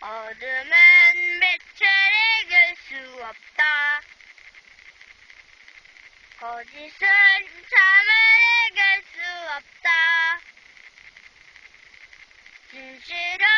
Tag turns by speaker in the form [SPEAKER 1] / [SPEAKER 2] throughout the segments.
[SPEAKER 1] 어둠은 매체를 결수 없다. 거짓은 참을 이길 수 없다. 진실은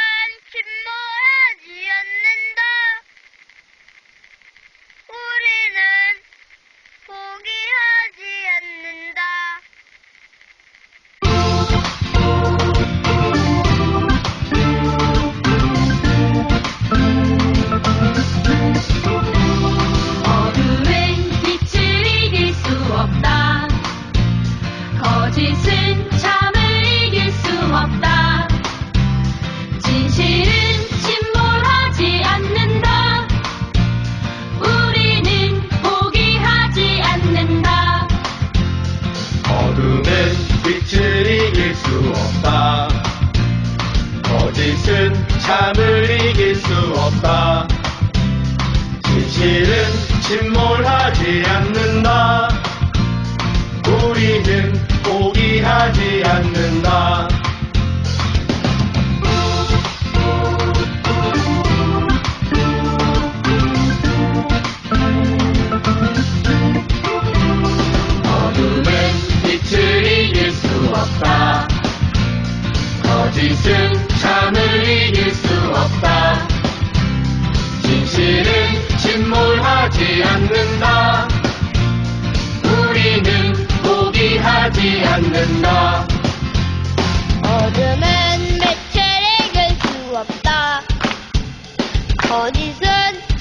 [SPEAKER 2] It's 참을 이길 수 없다. 진실은 침몰하지 않는다. 우리는 포기하지 않는다.
[SPEAKER 3] 어둠은 매체를 이길 수 없다. 어디선